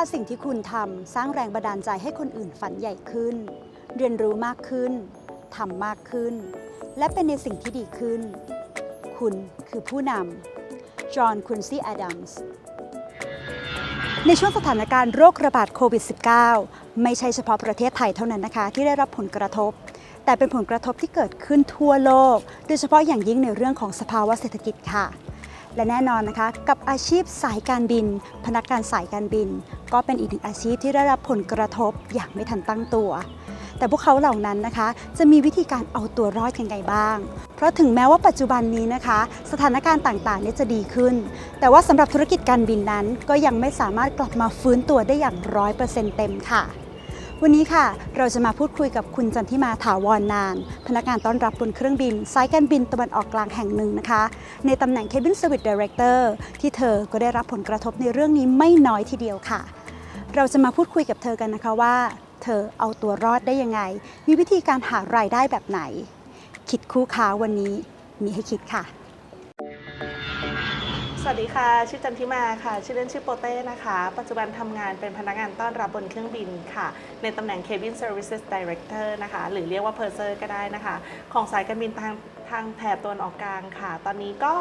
ถ้าสิ่งที่คุณทำสร้างแรงบันดาลใจให้คนอื่นฝันใหญ่ขึ้น เรียนรู้มากขึ้นทำมากขึ้น และเป็นในสิ่งที่ดีขึ้น คุณคือผู้นำจอห์นคุนซี่แอดัมส์ในช่วงสถานการณ์โรคระบาดโควิด -19 ไม่ใช่เฉพาะประเทศไทยเท่านั้นนะคะ ที่ได้รับผลกระทบ แต่เป็นผลกระทบที่เกิดขึ้นทั่วโลก โดยเฉพาะอย่างยิ่งในเรื่องของสภาวะเศรษฐกิจค่ะและแน่นอนนะคะ กับอาชีพสายการบิน พนักงานสายการบิน ก็เป็นอีกหนึ่งอาชีพที่ได้รับผลกระทบอย่างไม่ทันตั้งตัว แต่พวกเขาเหล่านั้นนะคะ จะมีวิธีการเอาตัวรอดยังไงบ้าง เพราะถึงแม้ว่าปัจจุบันนี้นะคะ สถานการณ์ต่างๆเนี่ยจะดีขึ้น แต่ว่าสำหรับธุรกิจการบินนั้น ก็ยังไม่สามารถกลับมาฟื้นตัวได้อย่างร้อยเปอร์เซ็นต์เต็มค่ะวันนี้ค่ะ เราจะมาพูดคุยกับคุณจันทิมาถาวรนาน พนักงานต้อนรับบนเครื่องบินสายการบินตะวันออกกลางแห่งหนึ่งนะคะ ในตำแหน่ง Cabin Service Director ที่เธอก็ได้รับผลกระทบในเรื่องนี้ไม่น้อยทีเดียวค่ะ เราจะมาพูดคุยกับเธอกันนะคะว่า เธอเอาตัวรอดได้ยังไง มีวิธีการหารายได้แบบไหน คิดคู่ค้าวันนี้มีให้คิดค่ะ สวัสดีค่ะ ชื่อจันทิมาค่ะ ชื่อเล่นชื่อโปเต้นะคะ ปัจจุบันทำงานเป็นพนักงานต้อนรับบนเครื่องบินค่ะ ในตำแหน่ง Cabin Services Director นะคะ หรือเรียกว่า Purser ก็ได้นะคะ ของสายการบินทาง ทางแถบตะวันออกกลางค่ะ ตอนนี้ก็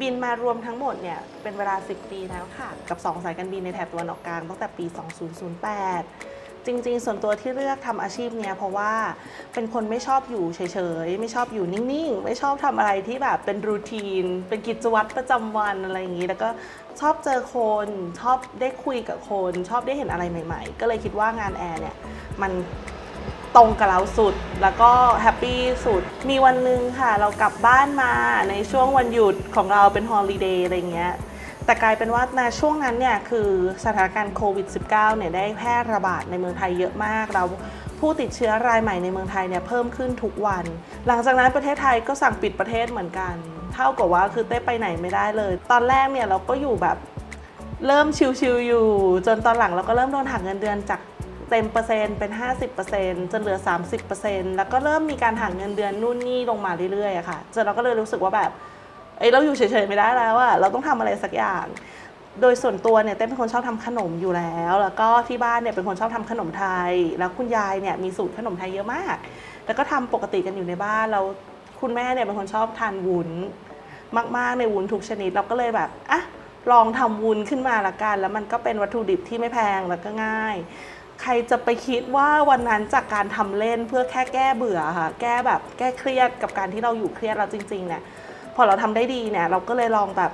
บินมารวมทั้งหมดเนี่ยเป็นเวลา 10 ปีแล้วค่ะ กับ 2 สายการบินในแถบตะวันออกกลางตั้งแต่ปี 2008จริงๆ ส่วนตัวที่เลือกทำอาชีพเนี้ยเพราะว่าเป็นคนไม่ชอบอยู่เฉยๆ ไม่ชอบอยู่นิ่งๆ ไม่ชอบทำอะไรที่แบบเป็นรูทีน เป็นกิจวัตรประจำวันอะไรอย่างนี้ แล้วก็ชอบเจอคนชอบได้คุยกับคน ชอบได้เห็นอะไรใหม่ๆ ก็เลยคิดว่างานแอร์เนี่ยมัน ตรงกับเราสุด แล้วก็แฮปปี้สุด มีวันหนึ่งค่ะ เรากลับบ้านมาในช่วงวันหยุดของเราเป็นฮอลิเดย์อะไรเงี้ยแต่กลายเป็นว่าในช่วงนั้นเนี่ยคือสถานการณ์โควิด -19 เนี่ยได้แพร่ระบาดในเมืองไทยเยอะมาก เราผู้ติดเชื้อรายใหม่ในเมืองไทยเนี่ยเพิ่มขึ้นทุกวัน หลังจากนั้นประเทศไทยก็สั่งปิดประเทศเหมือนกัน เท่ากับว่าคือเต้ไปไหนไม่ได้เลย ตอนแรกเนี่ยเราก็อยู่แบบเริ่มชิวๆอยู่ จนตอนหลังเราก็เริ่มโดนหักเงินเดือนจาก เต็มเปอร์เซ็นต์เป็น 50%จนเหลือ 30%แล้วก็เริ่มมีการหักเงินเดือนนู่นนี่ลงมาเรื่อยๆค่ะจนเราก็เลยรู้สึกว่าแบบเอ้ยเราอยู่เฉยๆไม่ได้แล้วอะเราต้องทำอะไรสักอย่าง โดยส่วนตัวเนี่ยเต้เป็นคนชอบทำขนมอยู่แล้ว แล้วก็ที่บ้านเนี่ยเป็นคนชอบทำขนมไทย แล้วคุณยายเนี่ยมีสูตรขนมไทยเยอะมาก แล้วก็ทำปกติกันอยู่ในบ้านแล้วคุณแม่เนี่ยเป็นคนชอบทานวุ้นมากๆในวุ้นทุกชนิด เราก็เลยแบบอะลองทำวุ้นขึ้นมาละกัน แล้วมันก็เป็นวัตถุดิบที่ไม่แพงแล้วก็ง่าย ใครจะไปคิดว่าวันนั้นจากการทำเล่นเพื่อแค่แก้เบื่อค่ะ แก้แบบแก้เครียดกับการที่เราอยู่เครียดเราจริงๆเนี่ยพอเราทำได้ดีเนี่ยเราก็เลยลองแบบ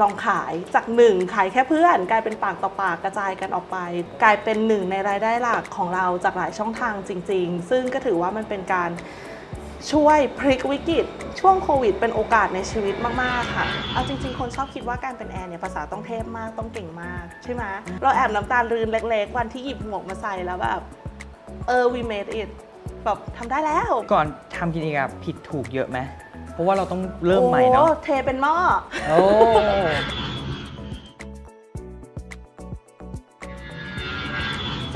ลองขายจากหนึ่งขายแค่เพื่อน กลายเป็นปากต่อปากกระจายกันออกไป กลายเป็นหนึ่งในรายได้หลักของเราจากหลายช่องทางจริง ๆ ซึ่งก็ถือว่ามันเป็นการ ช่วยพลิกวิกฤตช่วงโควิดเป็นโอกาสในชีวิตมาก ๆ ค่ะ เอาจริง ๆ คนชอบคิดว่าการเป็นแอร์เนี่ยภาษาต้องเทพมากต้องเก่งมากใช่ไหมเราแอบน้ำตาลืนเล็ก ๆ วันที่หยิบหมวกมาใส่แล้วแบบเออ we made it แบบทำได้แล้ว ก่อนทำกินเองอะผิดถูกเยอะไหมเพราะว่าเราต้องเริ่มใหม่เนาะโอ้เทเป็นหม้อโอ้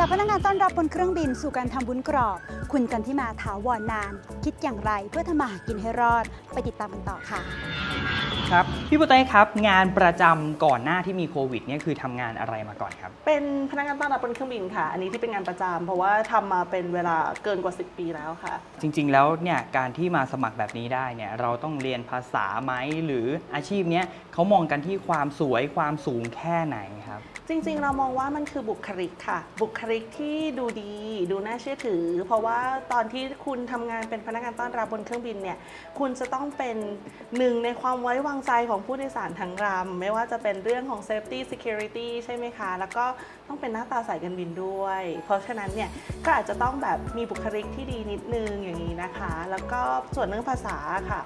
จากพนักงานต้อนรับบนเครื่องบินสู่การทำบุญกรอบ คุณจันทิมาถาวรนาน คิดอย่างไรเพื่อทำมาหากินให้รอด ไปติดตามกันต่อค่ะ ครับพี่ปุ้เต้ครับ งานประจำก่อนหน้าที่มีโควิดเนี่ยคือทำงานอะไรมาก่อนครับ เป็นพนักงานต้อนรับบนเครื่องบินค่ะ อันนี้ที่เป็นงานประจำเพราะว่าทำมาเป็นเวลาเกินกว่า 10 ปีแล้วค่ะ จริง ๆ แล้วเนี่ยการที่มาสมัครแบบนี้ได้เนี่ยเราต้องเรียนภาษาไหมหรืออาชีพเนี้ยเขามองกันที่ความสวยความสูงแค่ไหนครับ จริงๆ เรามองว่ามันคือบุคลิกค่ะ บุคลิกที่ดูดี ดูน่าเชื่อถือ เพราะว่าตอนที่คุณทำงานเป็นพนักงานต้อนรับบนเครื่องบินเนี่ย คุณจะต้องเป็นหนึ่งในความไว้วางใจของผู้โดยสารทั้งลำไม่ว่าจะเป็นเรื่องของ safety security ใช่ไหมคะ แล้วก็ต้องเป็นหน้าตาสายการบินด้วย เพราะฉะนั้นเนี่ยก็อาจจะต้องแบบมีบุคลิกที่ดีนิดนึงอย่างนี้นะคะ แล้วก็ส่วนเรื่องภาษาค่ะ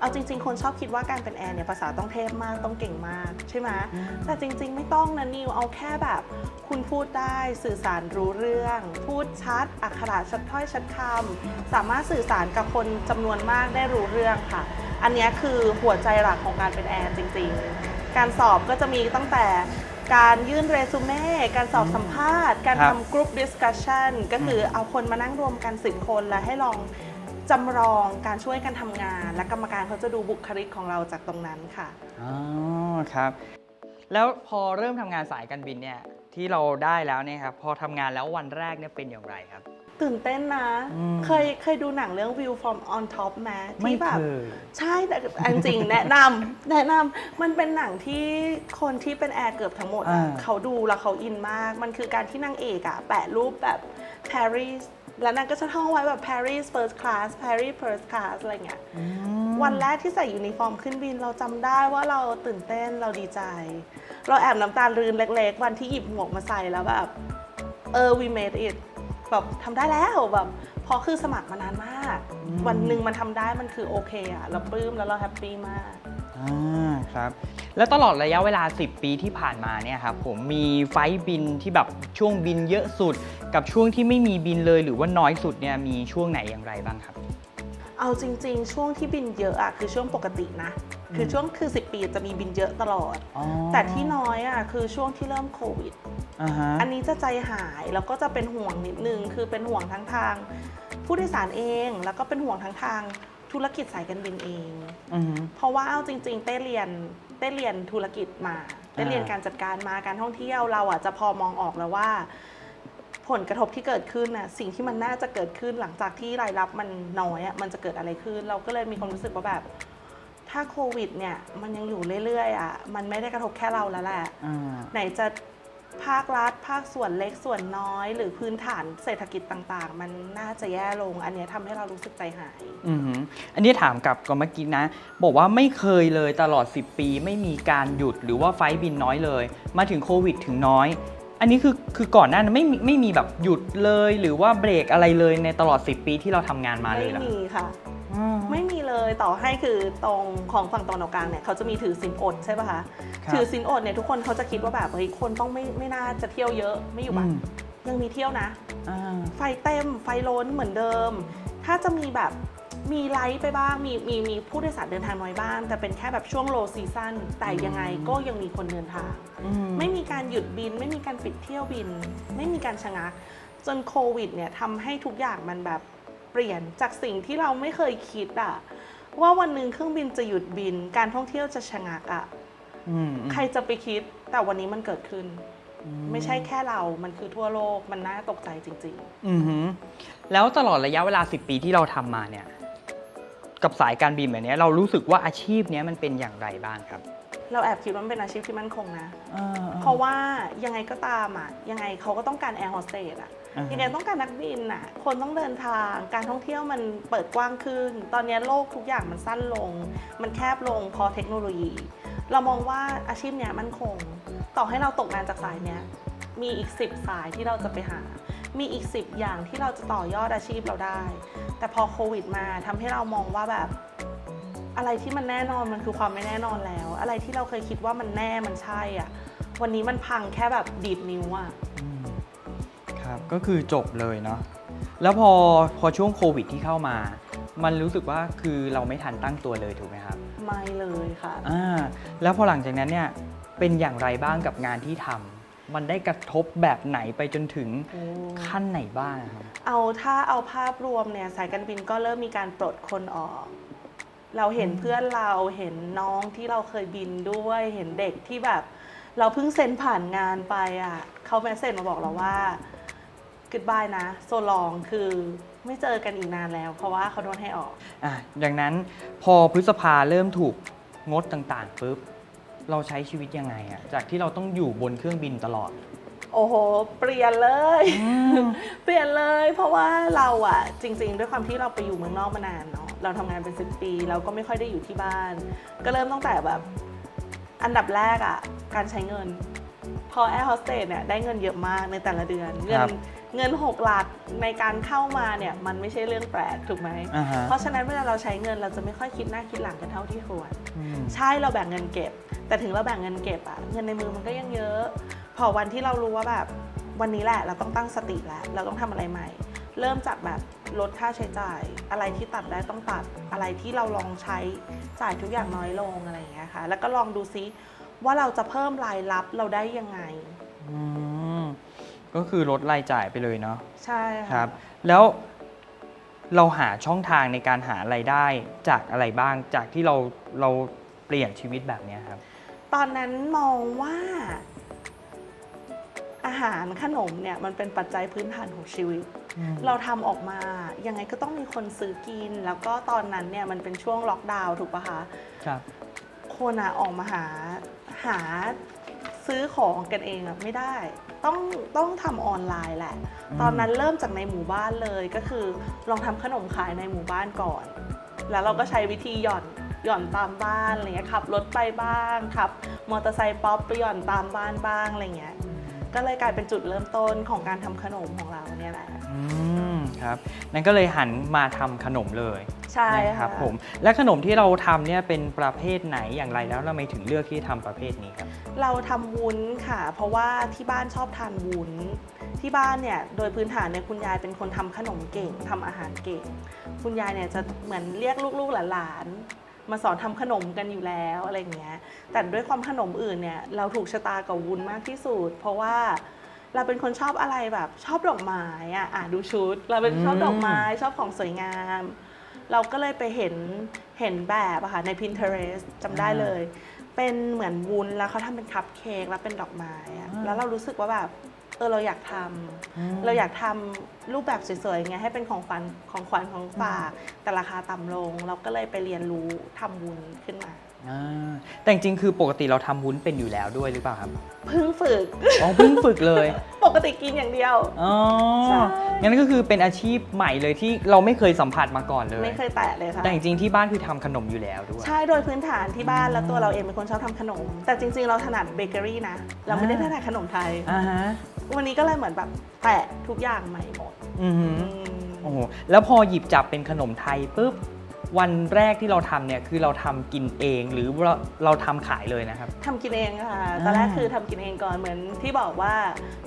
เอาจริง ๆ คนชอบคิดว่าการเป็นแอร์เนี่ยภาษาต้องเทพมากต้องเก่งมากใช่ไหมแต่จริง ๆ ไม่ต้องนะนิวเอาแค่แบบ คุณพูดได้สื่อสารรู้เรื่อง พูดชัด อักขระชัดถ้อยชัดคำสามารถสื่อสารกับคนจำนวนมากได้รู้เรื่องค่ะ อันเนี้ยคือหัวใจหลักของการเป็นแอร์จริง ๆ การสอบก็จะมีตั้งแต่การยื่นเรซูเม่ การสอบสัมภาษณ์ การครับทำกรุ๊ปดิสคัชชันก็คือเอาคนมานั่งรวมกัน10คนแล้วให้ลองจำลองการช่วยกันทำงาน และกรรมการเขาจะดูบุคลิกของเราจากตรงนั้นค่ะ อ๋อ ครับ แล้วพอเริ่มทำงานสายการบินเนี่ยทที่เราได้แล้วเนี่ยครับพอทำงานแล้ววันแรกเนี่ยเป็นอย่างไรครับ ตื่นเต้นนะ อืม เคยเคยดูหนังเรื่อง View from on top ไหมไม่ที่แบบเคยใช่แต่จริงๆแนะนำแนะนำมันเป็นหนังที่คนที่เป็นแอร์เกือบทั้งหมดอะอ่าเขาดูแล้วเขาอินมาก มันคือการที่นางเอกอะแปะรูปแบบ Paris แล้วนางก็จะท่องไว้แบบ Paris first class Paris first class อะไรเงี้ยอืมวันแรกที่ใส่ยูนิฟอร์มขึ้นบินเราจำได้ว่าเราตื่นเต้นเราดีใจ เราแอบน้ำตาลืนเล็กๆ วันที่หยิบหมวกมาใส่แล้วแบบ เออ we made it แบบทำได้แล้วแบบเพราะคือสมัครมานานมากอืมวันหนึ่งมันทำได้มันคือโอเคอะเราปลื้มแล้วเราแฮปปี้มาก อ่าครับ แล้วตลอดระยะเวลา 10 ปีที่ผ่านมาเนี่ยครับผมมีไฟล์บินที่แบบช่วงบินเยอะสุด กับช่วงที่ไม่มีบินเลยหรือว่าน้อยสุดเนี่ยมีช่วงไหนอย่างไรบ้างครับ เอาจริง ๆ ช่วงที่บินเยอะอะคือช่วงปกตินะ คือช่วงคือ 10 ปีจะมีบินเยอะตลอด อ๋อแต่ที่น้อยอะคือช่วงที่เริ่มโควิด อ่าฮะอันนี้จะใจหายแล้วก็จะเป็นห่วงนิดนึง คือเป็นห่วงทั้งทาง ผู้โดยสารเอง แล้วก็เป็นห่วงทั้งทางธุรกิจสายการบินเอง อือฮึเพราะว่าเอาจริง ๆ เต้เรียน เต้เรียนธุรกิจมาเต้เรียนอ่าการจัดการมาการท่องเที่ยวเราอะจะพอมองออกแล้วว่า ผลกระทบที่เกิดขึ้นน่ะสิ่งที่มันน่าจะเกิดขึ้นหลังจากที่รายรับมันน้อยอะมันจะเกิดอะไรขึ้น เราก็เลยมีความรู้สึกว่าแบบ ถ้าโควิดเนี่ยมันยังอยู่เรื่อยๆอะมันไม่ได้กระทบแค่เราแล้วแหละอ่าไหนจะ ภาครัฐ ภาคส่วนเล็กส่วนน้อย หรือพื้นฐานเศรษฐกิจต่างๆ มันน่าจะแย่ลง อันเนี้ยทำให้เรารู้สึกใจหาย อือฮึอันนี้ถามกลับก่อนเมื่อกี้นะ บอกว่าไม่เคยเลยตลอด 10 ปีไม่มีการหยุดหรือว่าไฟล์บินน้อยเลย มาถึงโควิดถึงน้อย อันนี้คือคือก่อนหน้านั้นไม่มีไม่มีแบบหยุดเลย หรือว่าเบรกอะไรเลยในตลอด 10 ปีที่เราทำงานมาเลยไม่เหรอมีค่ะ อืม ไม่มี เลยต่อให้คือตรงของฝั่งตะวันออกกลางเนี่ยเขาจะมีถือสินอดใช่ป่ะคะครับถือสินอดเนี่ยทุกคนเขาจะคิดว่าแบบเฮ้ยคนต้องไม่ไม่น่าจะเที่ยวเยอะไม่อยู่บ้านอืม ยังมีเที่ยวนะ อ่า ไฟเต็มไฟล้นเหมือนเดิม ถ้าจะมีแบบมีไลท์ไปบ้าง มีมีมีผู้โดยสารเดินทางน้อยบ้าง แต่เป็นแค่แบบช่วงโลซีซั่นแต่ยังไงก็ยังมีคนเดินทาง อืม ไม่มีการหยุดบิน ไม่มีการปิดเที่ยวบิน ไม่มีการชะงักจนโควิดเนี่ยทำให้ทุกอย่างมันแบบเปลี่ยนจากสิ่งที่เราไม่เคยคิดอะ ว่าวันหนึ่งเครื่องบินจะหยุดบิน การท่องเที่ยวจะชะงักอะอืมใครจะไปคิดแต่วันนี้มันเกิดขึ้น อืไม่ใช่แค่เรา มันคือทั่วโลก มันน่าตกใจจริง อือฮึแล้วตลอดระยะเวลา 10 ปีที่เราทำมาเนี่ย กับสายการบินแบบเนี้ยเรารู้สึกว่าอาชีพเนี้ยมันเป็นอย่างไรบ้างครับๆ เราแอบคิดว่ามันเป็นอาชีพที่มั่นคงนะอ่าเพราะว่ายังไงก็ตามอะยังไงเขาก็ต้องการแอร์โฮสเตสอะ อ่าฮะยังไงต้องการนักบินน่ะ คนต้องเดินทาง การท่องเที่ยวมันเปิดกว้างขึ้น ตอนนี้โลกทุกอย่างมันสั้นลง มันแคบลงเพราะเทคโนโลยี เรามองว่าอาชีพเนี้ยมั่นคง ต่อให้เราตกงานจากสายเนี้ย มีอีก 10 สายที่เราจะไปหา มีอีก 10 อย่างที่เราจะต่อยอดอาชีพเราได้ แต่พอโควิดมาทำให้เรามองว่าแบบ อะไรที่มันแน่นอนมันคือความไม่แน่นอนแล้ว อะไรที่เราเคยคิดว่ามันแน่มันใช่อะวันนี้มันพังแค่แบบดีดนิ้วอะอื ก็คือจบเลยเนาะแล้วพอพอช่วงโควิดที่เข้ามา มันรู้สึกว่าคือเราไม่ทันตั้งตัวเลยถูกไหมครับไม่เลยค่ะอ่าแล้วพอหลังจากนั้นเนี่ยเป็นอย่างไรบ้างกับงานที่ทำมันได้กระทบแบบไหนไปจนถึงขั้นไหนบ้างครับเอาถ้าเอาภาพรวมเนี่ยสายการบินก็เริ่มมีการปลดคนออก เราเห็นเพื่อนเราเห็นน้องที่เราเคยบินด้วยเห็นเด็กที่แบบ เราเพิ่งเซ็นผ่านงานไปอะเขาแมสเซจมาบอกเราว่า goodbye นะ โซลองคือไม่เจอกันอีกนานแล้ว เพราะว่าเขาโดนให้ออก อะดังนั้นพอพฤษภาเริ่มถูกงดต่างๆปุ๊บเราใช้ชีวิตยังไงอะจากที่เราต้องอยู่บนเครื่องบินตลอด โอ้โห เปลี่ยนเลย เปลี่ยนเลย เพราะว่าเราอะจริง ๆ ด้วยความที่เราไปอยู่เมืองนอกมานานเนาะเราทำงานเป็นสิบปี เราก็ไม่ค่อยได้อยู่ที่บ้าน ก็เริ่มตั้งแต่แบบ อันดับแรกอะการใช้เงิน พอแอร์โฮสเตสเนี่ยได้เงินเยอะมากในแต่ละเดือน เงิครับ เงินหกหลักในการเข้ามาเนี่ยมันไม่ใช่เรื่องแปลกถูกไหม อ่าฮะ เพราะฉะนั้นเวลาเราใช้เงินเราจะไม่ค่อยคิดหน้าคิดหลังกันเท่าที่ควร อืม ใช่เราแบ่งเงินเก็บ แต่ถึงเราแบ่งเงินเก็บอะเงินในมือมันก็ยังเยอะ พอวันที่เรารู้ว่าแบบวันนี้แหละเราต้องตั้งสติแล้วเราต้องทำอะไรใหม่ เริ่มจากแบบลดค่าใช้จ่าย อะไรที่ตัดได้ต้องตัดอะไรที่เราลองใช้จ่ายทุกอย่างน้อยลงอะไรอย่างเงี้ยค่ะแล้วก็ลองดูซิว่าเราจะเพิ่มรายรับเราได้ยังไง อืม ก็คือลดรายจ่ายไปเลยเนาะใช่ะครับ แล้วเราหาช่องทางในการหารายได้จากอะไรบ้างจากที่เราเราเปลี่ยนชีวิตแบบเนี้ยครับ ตอนนั้นมองว่า อาหารขนมเนี่ยมันเป็นปัจจัยพื้นฐานของชีวิต อืม เราทำออกมายังไงก็ต้องมีคนซื้อกิน แล้วก็ตอนนั้นเนี่ยมันเป็นช่วงล็อกดาวน์ถูกปะคะ ครับ คนอะออกมาหาหาซื้อของกันเองอะไม่ได้ ต้องต้องทำออนไลน์แหละอืมตอนนั้นเริ่มจากในหมู่บ้านเลยก็คือ ลองทำขนมขายในหมู่บ้านก่อน แล้วเราก็ใช้วิธีหย่อนหย่อนตามบ้านอะไรเงี้ยขับรถไปบ้างขับ มอเตอร์ไซค์ป๊อปไปหย่อนตามบ้านบ้างอะไรเงี้ย ก็เลยกลายเป็นจุดเริ่มต้นของการทำขนมของเราเนี่ยแหละ อืมครับนั่นก็เลยหันมาทำขนมเลยใช่นะคค่ะรับผมและขนมที่เราทำเนี่ยเป็นประเภทไหนอย่างไรแล้วทำไมถึงเลือกที่ทำประเภทนี้ครับ เราทำวุ้นค่ะ เพราะว่าที่บ้านชอบทานวุ้น ที่บ้านเนี่ยโดยพื้นฐานเนี่ยคุณยายเป็นคนทำขนมเก่งทำอาหารเก่ง คุณยายเนี่ยจะเหมือนเรียกลูกๆหลานๆ มาสอนทำขนมกันอยู่แล้วอะไรอย่างเงี้ย แต่ด้วยความขนมอื่นเนี่ยเราถูกชะตากับวุ้นมากที่สุด เพราะว่าเราเป็นคนชอบอะไรแบบชอบดอกไม้อะอะดูชุด เราเป็นชอบอืมดอกไม้ชอบของสวยงาม เราก็เลยไปเห็นเห็นแบบอะค่ะใน Pinterest จำได้เลย เป็นเหมือนวุ้นแล้วเขาทำเป็นคัพเค้กแล้วเป็นดอกไม้อะอ่าแล้วเรารู้สึกว่าแบบ เออเราอยากทำเราอยากทำรูปแบบสวยๆอย่างเงี้ยให้เป็นของขวัญของขวัญของฝากแต่ราคาต่ำลง เราก็เลยไปเรียนรู้ทำวุ้นขึ้นมา อ่าแต่จริงๆคือปกติเราทำวุ้นเป็นอยู่แล้วด้วยหรือเปล่าครับเพิ่งฝึก อ๋อเพิ่งฝึกเลยปกติกินอย่างเดียว อ๋อใช่ งั้นก็คือเป็นอาชีพใหม่เลยที่เราไม่เคยสัมผัสมาก่อนเลย ไม่เคยแตะเลยค่ะ แต่จริงๆที่บ้านคือทำขนมอยู่แล้วด้วย ใช่โดยพื้นฐานที่บ้านอืมแล้วตัวเราเองเป็นคนชอบทำขนม แต่จริงๆเราถนัดเบเกอรี่นะ เราไม่ได้ถนัดขนมไทย อ่าฮะ วันนี้ก็เลยเหมือนแบบแตะทุกอย่างใหม่หมดอือหืออืม โอ้โหแล้วพอหยิบจับเป็นขนมไทยปุ๊บวันแรกที่เราทำเนี่ยคือเราทำกินเองหรือเราเราทำขายเลยนะครับ ทำกินเองค่ะตอนแรกอ่า คือทำกินเองก่อนเหมือนที่บอกว่า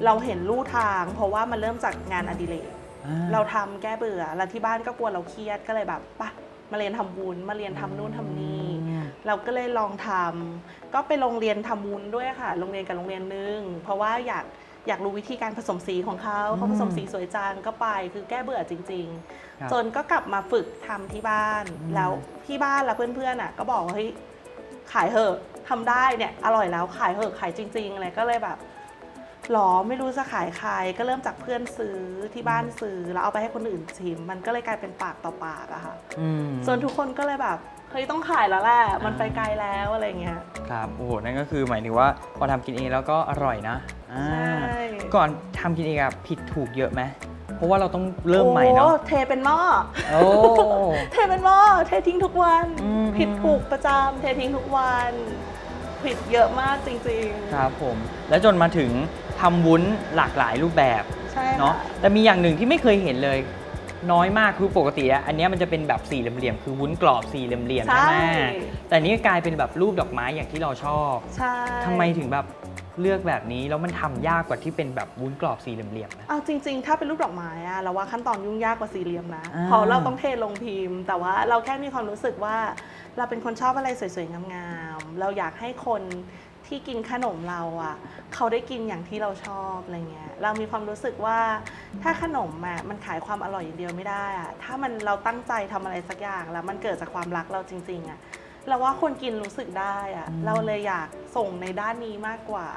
เราเห็นลู่ทาง เพราะว่ามันเริ่มจากงานอดิเรกอ่าเราทำแก้เบื่อ แล้วที่บ้านก็กลัวเราเครียดก็เลยแบบปะมาเรียนทำวุ้นมาเรียนทำนู่นทำนี่อืมเราก็เลยลองทำก็ไปโรงเรียนทำวุ้นด้วยค่ะ โรงเรียนกับโรงเรียนนึงเพราะว่าอยาก อยากรู้วิธีการผสมสีของเขาเขาผสมสีสวยจังก็ไป คือแก้เบื่อจริง ครับๆ จนก็กลับมาฝึกทำที่บ้านอืม แล้วที่บ้านแล้วเพื่อนๆอะก็บอกว่าเฮ้ยขายเหอะทำได้เนี่ยอร่อยแล้วขายเหอะขายจริงๆอะไรก็เลยแบบหรอไม่รู้จะขายใครก็เริ่มจากเพื่อนซื้อที่บ้านซื้อแล้วเอาไปให้คนอื่นชิม มันก็เลยกลายเป็นปากต่อปากอะค่ะ อืมจนทุกคนก็เลยแบบ เฮ้ยต้องขายแล้วแหละมันไปไกลแล้วอะไรเงี้ย ครับโอ้โหนั่นก็คือหมายถึงว่าพอทำกินเองแล้วก็อร่อยนะอ่าใช่ ก่อนทำกินเองอะผิดถูกเยอะไหมเพราะว่าเราต้องเริ่มใหม่เนาะโอ้เทเป็นหม้อ โอ้ เทเป็นหม้อเททิ้งทุกวัน อืม ผิดถูกประจำเททิ้งทุกวัน ผิดเยอะมากจริงครับผม แล้วจนมาถึงทำวุ้นหลากหลายรูปแบบๆใช่เนาะค่ะแต่มีอย่างหนึ่งที่ไม่เคยเห็นเลย น้อยมากคือปกติอะอันเนี้ยมันจะเป็นแบบสี่เหลี่ยมๆคือวุ้นกรอบสี่เหลี่ยมๆใช่ ใช่ไหมแต่อันนี้กลายเป็นแบบรูปดอกไม้อย่างที่เราชอบใช่ทำไมถึงแบบเลือกแบบนี้แล้วมันทำยากกว่าที่เป็นแบบวุ้นกรอบสี่เหลี่ยมๆนะ เอาจริง ๆ ถ้าเป็นรูปดอกไม้อะเราว่าขั้นตอนยุ่งยากกว่าสี่เหลี่ยมนะอ่า เพราะเราต้องเทลงพิมพ์ แต่ว่าเราแค่มีความรู้สึกว่า เราเป็นคนชอบอะไรสวยๆงามๆเราอยากให้คน ที่กินขนมเราอะเขาได้กินอย่างที่เราชอบอะไรเงี้ยเรามีความรู้สึกว่าถ้าขนมอะมันขายความอร่อยอย่างเดียวไม่ได้อะถ้ามันเราตั้งใจทำอะไรสักอย่างแล้วมันเกิดจากความรักเราจริง ๆอะเราว่าคนกินรู้สึกได้อะอืมเราเลยอยากส่งในด้านนี้มากกว่า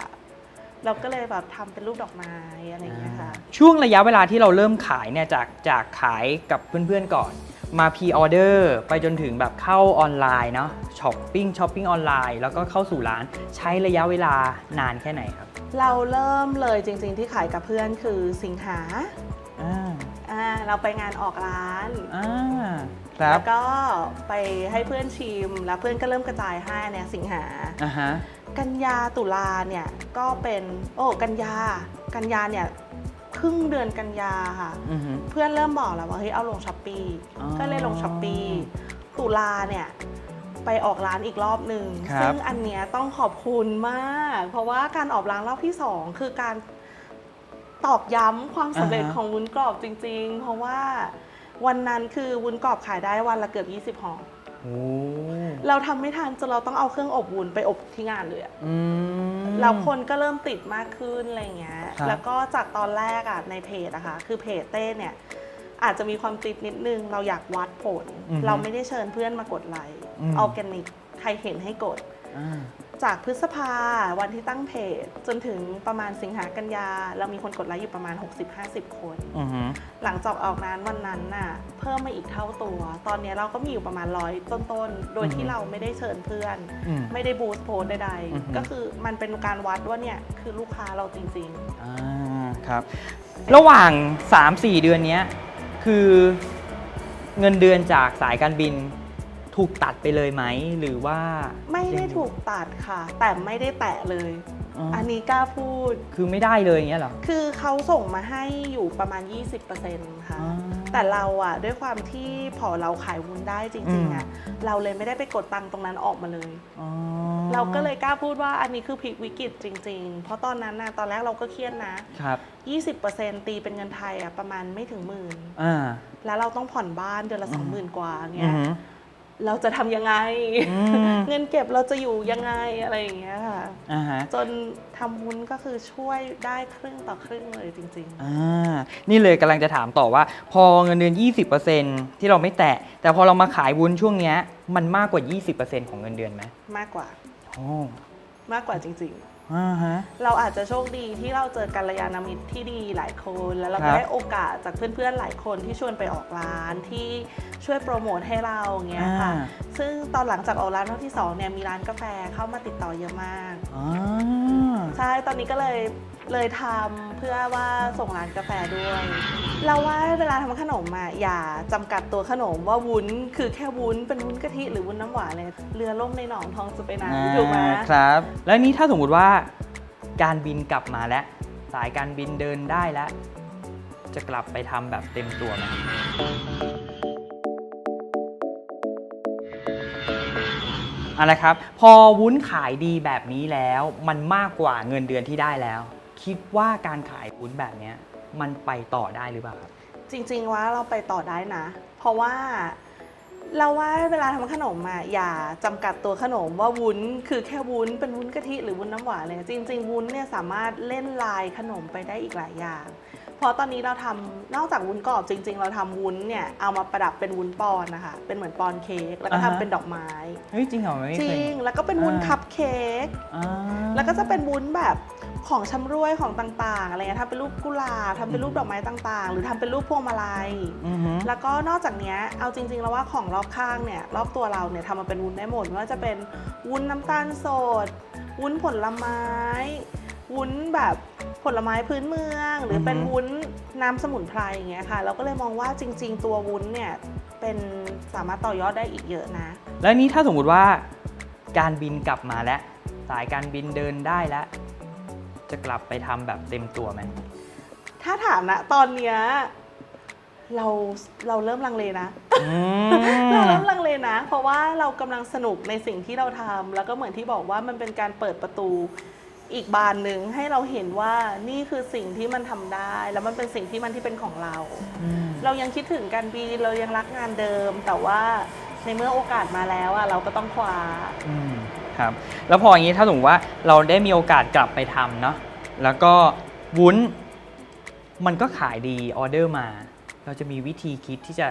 เราก็เลยแบบทำเป็นรูปดอกไม้อะไรอย่างเงี้ยค่ะช่วงระยะเวลาที่เราเริ่มขายเนี่ยจากจากขายกับเพื่อนๆก่อน มาพ r ออเดอร์ไปจนถึงแบบเข้าออนไลน์เนาะช้อปปิ้งช้อปปิ้งออนไลน์แล้วก็เข้าสู่ร้านใช้ระยะเวลานานแค่ไหนครับ เราเริ่มเลยจริง ๆ ที่ขายกับเพื่อนคือสิงหาอ่าอ่าเราไปงานออกร้านอ่าครัแล้บวก็ไปให้เพื่อนชิม แล้วเพื่อนก็เริ่มกระจายให้เนี่ยสิงหา อ่าฮะ กันยาตุลาเนี่ยก็เป็นโอ้กันยากันยาเนี่ยค รึ่งเดือนกันยาค่ะ อือฮึ เพื่อนเริ่มบอกแล้วว่าเฮ้ยเอาลงช้อปปีอ๋อก็เลยลงช้อปปีตุลาเนี่ยไปออกร้านอีกรอบหนึ่งครับ ซึ่งอันเนี้ยต้องขอบคุณมาก เพราะว่าการออกร้านรอบที่สองคือการตอกย้ำความสำเร็จของวุ้นกรอบจริง ๆ เพราะว่าวันนั้นคือวุ้นกรอบขายได้วันละเกือบ 20ห่อโอ้ เราทำไม่ทันจนเราต้องเอาเครื่องอบวุ้นไปอบที่งานเลยอะ อืม แล้วคนก็เริ่มติดมากขึ้นอะไรเงี้ย ครับ แล้วก็จากตอนแรกอะในเพจอะค่ะคือเพจเต้เนี่ย อาจจะมีความติดนิดนึง เราอยากวัดผล อือฮึเราไม่ได้เชิญเพื่อนมากดไลค์อืม ออร์แกนิกใครเห็นให้กด อ่า จากพฤษภาวันที่ตั้งเพจ จนถึงประมาณสิงหากันยา เรามีคนกดไลค์อยู่ประมาณ 60-50 คน อือฮึหลังจากออกนั้นวันนั้นน่ะเพิ่มมาอีกเท่าตัว ตอนนี้เราก็มีอยู่ประมาณร้อยต้นๆ โดยที่เราไม่ได้เชิญเพื่อน อืม ไม่ได้บูสต์โพสต์ใดอือฮึ ๆ ก็คือมันเป็นการวัดว่าเนี่ยคือลูกค้าเราจริง อ่าครับ ระหว่าง 3-4 เดือนเนี้ยคือเงินเดือนจากสายการบิน ถูกตัดไปเลยไหมหรือว่าๆไม่ได้ถูกตัดค่ะ แต่ไม่ได้แตะเลย อ๋อออันนี้กล้าพูด คือไม่ได้เลยอย่างเงี้ยเหรอ คือเขาส่งมาให้อยู่ประมาณ 20%ค่ะ อ๋อแต่เราอะด้วยความที่พอเราขายวุ้นได้จริง ๆอะเราเลยไม่ได้ไปกดตังค์ตรงนั้นออกมาเลย อ๋อเราก็เลยกล้าพูดว่าอันนี้คือพลิกวิกฤตจริง ๆ เพราะตอนนั้นนะตอนแรกเราก็เครียดนะ ครับ 20%ตีเป็นเงินไทยอะประมาณไม่ถึงหมื่น อ่า แล้วเราต้องผ่อนบ้านเดือนละอืมสองหมื่นกว่าอืเงี้อยฮึ เราจะทำยังไง อืม เงินเก็บเราจะอยู่ยังไงอะไรอย่างเงี้ยค่ะ อ่าฮะ จนทำวุ้นก็คือช่วยได้ครึ่งต่อครึ่งเลยจริงอ่า นี่เลยกำลังจะถามต่อว่า พอเงินเดือน 20%ที่เราไม่แตะ แต่พอเรามาขายวุ้นช่วงเนี้ย มันมากกว่า 20%ของเงินเดือนไหมๆมากกว่าโอ้มากกว่าจริง อ่าฮะๆเราอาจจะโชคดีที่เราเจอกัลยาณมิตรที่ดีหลายคน แล้วเราครัก็บได้โอกาสจากเพื่อนๆหลายคนที่ชวนไปออกร้านที่ช่วยโปรโมทให้เราอย่างเงี้ยค่ะ อ่า ซึ่งตอนหลังจากออกร้านรอบที่สองเนี่ยมีร้านกาแฟเข้ามาติดต่อเยอะมาก อ่า ใช่ ตอนนี้ก็เลย เลยทำเพื่อว่าส่งร้านกาแฟด้วย เราว่าเวลาทำขนมอะอย่าจำกัดตัวขนมว่าวุ้นคือแค่วุ้นเป็นวุ้นกะทิหรือวุ้นน้ำหวานเลยเรือล่มในหนองทองจะไปไหนถูกไหมอ่าครับ แล้วนี่ถ้าสมมุติว่าการบินกลับมาแล้ว สายการบินเดินได้แล้ว จะกลับไปทำแบบเต็มตัวไหมเอาละครับ พอวุ้นขายดีแบบนี้แล้ว มันมากกว่าเงินเดือนที่ได้แล้ว คิดว่าการขายวุ้นแบบเนี้ยมันไปต่อได้หรือเปล่าครับ จริงๆว่าเราไปต่อได้นะ เพราะว่าเราว่าเวลาทำขนมอะอย่าจำกัดตัวขนมว่าวุ้นคือแค่วุ้นเป็นวุ้นกะทิหรือวุ้นน้ำหวานเลยจริง ๆ วุ้นเนี่ยสามารถเล่นลายขนมไปได้อีกหลายอย่าง ราะตอนนี้เราทำนอกจากวุ้นกรอบจริง ๆ เราทำวุ้นเนี่ยเอามาประดับเป็นวุ้นปอนนะคะ เป็นเหมือนปอนเค้กแล้วก็อ่าทำฮะเป็นดอกไม้ เฮ้ยจริงเหรอไม่จเคริย ง แล้วก็เป็นวุ้นอ่า คัพเค้ก อ่า แล้วก็จะเป็นวุ้นแบบของชำร่วยของต่างๆอะไรเงี้ยทำเป็นรูปกุหลาบทำเป็นรูปดอกไม้ต่างๆ หรือทำเป็นรูปพวงมาลัย อือฮึแล้วก็นอกจากเนี้ยเอาจริง ๆ แล้วว่าของรอบข้างเนี่ยรอบตัวเราเนี่ยทำมาเป็นวุ้นได้หมดไม่ว่าจะเป็นวุ้นน้ำตาลสด วุ้นผลไม้ วุ้นแบบผลไม้พื้นเมือง หรือเป็นวุ้นน้ำสมุนไพรอย่างเงี้ยค่ะ เราก็เลยมองว่าจริง ๆ ตัววุ้นเนี่ยเป็นสามารถต่อยอดได้อีกเยอะนะ แล้วนี่ถ้าสมมุติว่าการบินกลับมาแล้ว สายการบินเดินได้แล้ว จะกลับไปทำแบบเต็มตัวไหม ถ้าถามนะตอนเนี้ยเราเราเริ่มลังเลนะ อืเราม เริ่มลังเลนะ เพราะว่าเรากำลังสนุกในสิ่งที่เราทำแล้วก็เหมือนที่บอกว่ามันเป็นการเปิดประตู อีกบานหนึ่งให้เราเห็นว่านี่คือสิ่งที่มันทำได้ แล้วมันเป็นสิ่งที่มันที่เป็นของเรา เรายังคิดถึงการบินเรายังรักงานเดิม แต่ว่าในเมื่อโอกาสมาแล้วอะเราก็ต้องคว้าอืมครับ แล้วพออย่างนี้ถ้าสมมติว่าเราได้มีโอกาสกลับไปทำเนาะแล้วก็วุ้นมันก็ขายดีออเดอร์มา เราจะมีวิธีคิดที่จะ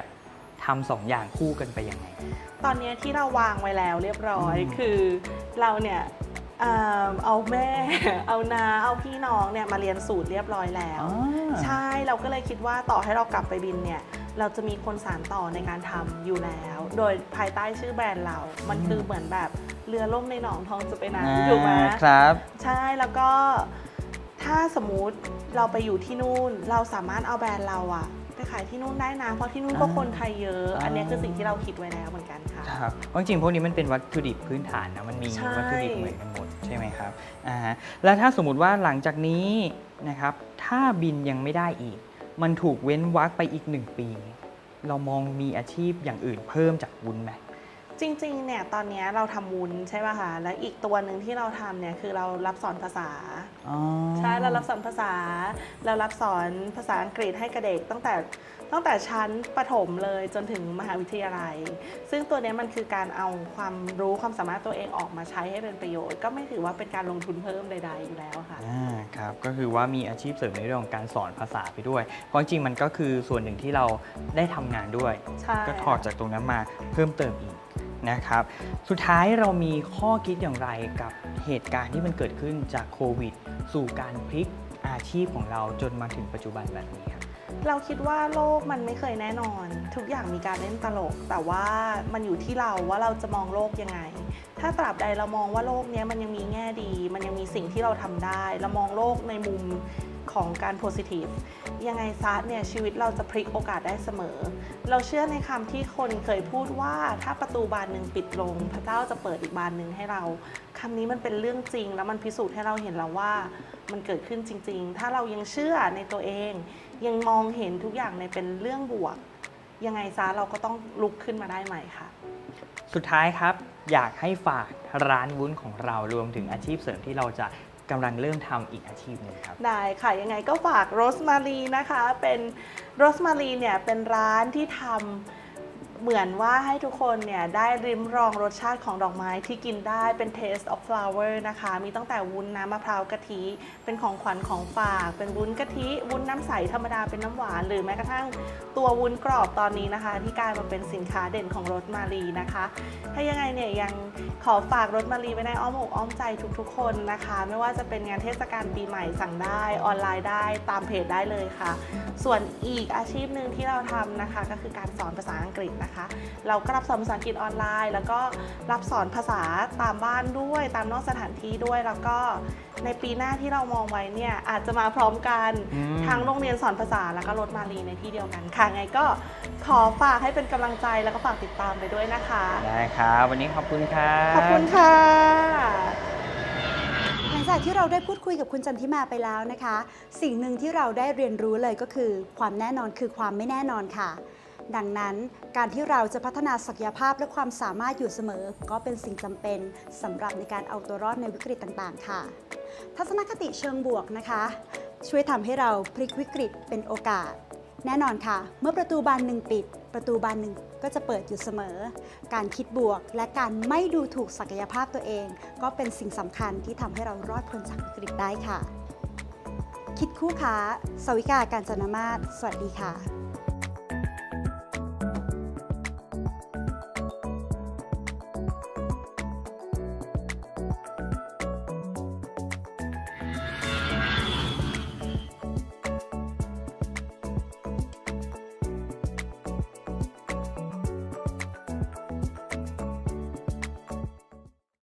ทำสองอย่างคู่กันไปยังไง ตอนเนี้ยที่เราวางไว้แล้วเรียบร้อยอืมคือเราเนี่ย เอ่อเอาแม่ เอานาเอาพี่น้องเนี่ยมาเรียนสูตรเรียบร้อยแล้วอ๋อใช่เราก็เลยคิดว่าต่อให้เรากลับไปบินเนี่ยเราจะมีคนสานต่อในการทำอยู่แล้ว โดยภายใต้ชื่อแบรนด์เรา มันคือเหมือนแบบเรือล่มในหนองทองจะไปไหนถูกไหมอ่าครับ ใช่แล้วก็ถ้าสมมุติเราไปอยู่ที่นู่น เราสามารถเอาแบรนด์เราอะไปขายที่นู่นได้นะ เพราะที่นู่นก็อ่าคนไทยเยอะอ่าอันเนี้ยคือสิ่งที่เราคิดไว้แล้วเหมือนกันค่ะ ครับเพราะจริงๆพวกนี้มันเป็นวัตถุดิบพื้นฐานนะ มันมีใช่วัตถุดิบเหมือนกันหมด ใช่ไหมครับอ่าฮะแล้วถ้าสมมติว่าหลังจากนี้นะครับถ้าบินยังไม่ได้อีก มันถูกเว้นวรรคไปอีกหนึ่งปี เรามองมีอาชีพอย่างอื่นเพิ่มจากวุ้นไหมจริงๆ เนี่ย ตอนเนี้ยเราทำวุ้นใช่ป่ะคะ และอีกตัวหนึ่งที่เราทำเนี่ย คือเรารับสอนภาษาอ๋อใช่ เรารับสอนภาษา เรารับสอนภาษาอังกฤษให้กับเด็กตั้งแต่ ตั้งแต่ชั้นประถมเลยจนถึงมหาวิทยาลัย ซึ่งตัวเนี้ยมันคือการเอาความรู้ความสามารถตัวเองออกมาใช้ให้เป็นประโยชน์ ก็ไม่ถือว่าเป็นการลงทุนเพิ่มใด ๆ อยู่แล้วค่ะอ่าครับก็คือว่ามีอาชีพเสริมในเรื่องของการสอนภาษาไปด้วย เพราะจริงๆมันก็คือส่วนหนึ่งที่เราได้ทำงานด้วย ใช่ก็ถอดจากตรงนั้นมาเพิ่มเติมอีกนะครับ สุดท้ายเรามีข้อคิดอย่างไรกับเหตุการณ์ที่มันเกิดขึ้นจากโควิด สู่การพลิกอาชีพของเราจนมาถึงปัจจุบันแบบนี้ครับ เราคิดว่าโลกมันไม่เคยแน่นอน ทุกอย่างมีการเล่นตลก แต่ว่ามันอยู่ที่เราว่าเราจะมองโลกยังไง ถ้าตราบใดเรามองว่าโลกนี้มันยังมีแง่ดี มันยังมีสิ่งที่เราทำได้ เรามองโลกในมุม ของการโพสิทีฟยังไงซะเนี่ยชีวิตเราจะพลิกโอกาสได้เสมอ เราเชื่อในคำที่คนเคยพูดว่าถ้าประตูบานหนึ่งปิดลง พระเจ้าจะเปิดอีกบานหนึ่งให้เราคำนี้มันเป็นเรื่องจริง แล้วมันพิสูจน์ให้เราเห็นแล้วว่ามันเกิดขึ้นจริง ๆ ถ้าเรายังเชื่อในตัวเอง ยังมองเห็นทุกอย่างในเป็นเรื่องบวก ยังไงซะเราก็ต้องลุกขึ้นมาได้ใหม่ค่ะ สุดท้ายครับอยากให้ฝากร้านวุ้นของเรารวมถึงอาชีพเสริมที่เราจะ กำลังเริ่มทำอีกอาชีพหนึ่งครับ ได้ค่ะ ยังไงก็ฝากโรสมารีนะคะ เป็นโรสมารีเนี่ยเป็นร้านที่ทำ เหมือนว่าให้ทุกคนเนี่ยได้ริมรองรสชาติของดอกไม้ที่กินได้เป็น taste of flower นะคะ มีตั้งแต่วุ้นน้ำมะพร้าวกะทิ เป็นของขวัญของฝาก เป็นวุ้นกะทิ วุ้นน้ำใสธรรมดาเป็นน้ำหวาน หรือแม้กระทั่งตัววุ้นกรอบตอนนี้นะคะ ที่กลายมาเป็นสินค้าเด่นของรสมารีนะคะ ถ้ายังไงเนี่ยยังขอฝากรถมารีไว้ในอ้อมอกอ้อมใจทุกๆ คนนะคะ ไม่ว่าจะเป็นงานเทศกาลปีใหม่สั่งได้ออนไลน์ได้ตามเพจได้เลยค่ะ ส่วนอีกอาชีพหนึ่งที่เราทำนะคะ ก็คือการสอนภาษาอังกฤษนะคะเราก็รับสอนภาษาอังกฤษออนไลน์ แล้วก็รับสอนภาษาตามบ้านด้วย ตามนอกสถานที่ด้วย แล้วก็ในปีหน้าที่เรามองไว้เนี่ยอาจจะมาพร้อมกันอืมทั้งโรงเรียนสอนภาษาแล้วก็รถมารีในที่เดียวกันค่ะ ไงก็ขอฝากให้เป็นกำลังใจแล้วก็ฝากติดตามไปด้วยนะคะ ได้ครับ วันนี้ขอบคุณครับ ขอบคุณค่ะ หลังจากที่เราได้พูดคุยกับคุณจันทิมาไปแล้วนะคะ สิ่งหนึ่งที่เราได้เรียนรู้เลยก็คือ ความแน่นอนคือความไม่แน่นอนค่ะ ดังนั้นการที่เราจะพัฒนาศักยภาพและความสามารถอยู่เสมอ ก็เป็นสิ่งจำเป็นสำหรับในการเอาตัวรอดในวิกฤตต่างๆ ค่ะ ทัศนคติเชิงบวกนะคะ ช่วยทำให้เราพลิกวิกฤตเป็นโอกาส แน่นอนค่ะ เมื่อประตูบานหนึ่งปิด ประตูบานหนึ่งก็จะเปิดอยู่เสมอ การคิดบวกและการไม่ดูถูกศักยภาพตัวเอง ก็เป็นสิ่งสำคัญที่ทำให้เรารอดพ้นจากวิกฤตได้ค่ะ คิดคู่ค้าสวิกาการจนามาศสวัสดีค่ะ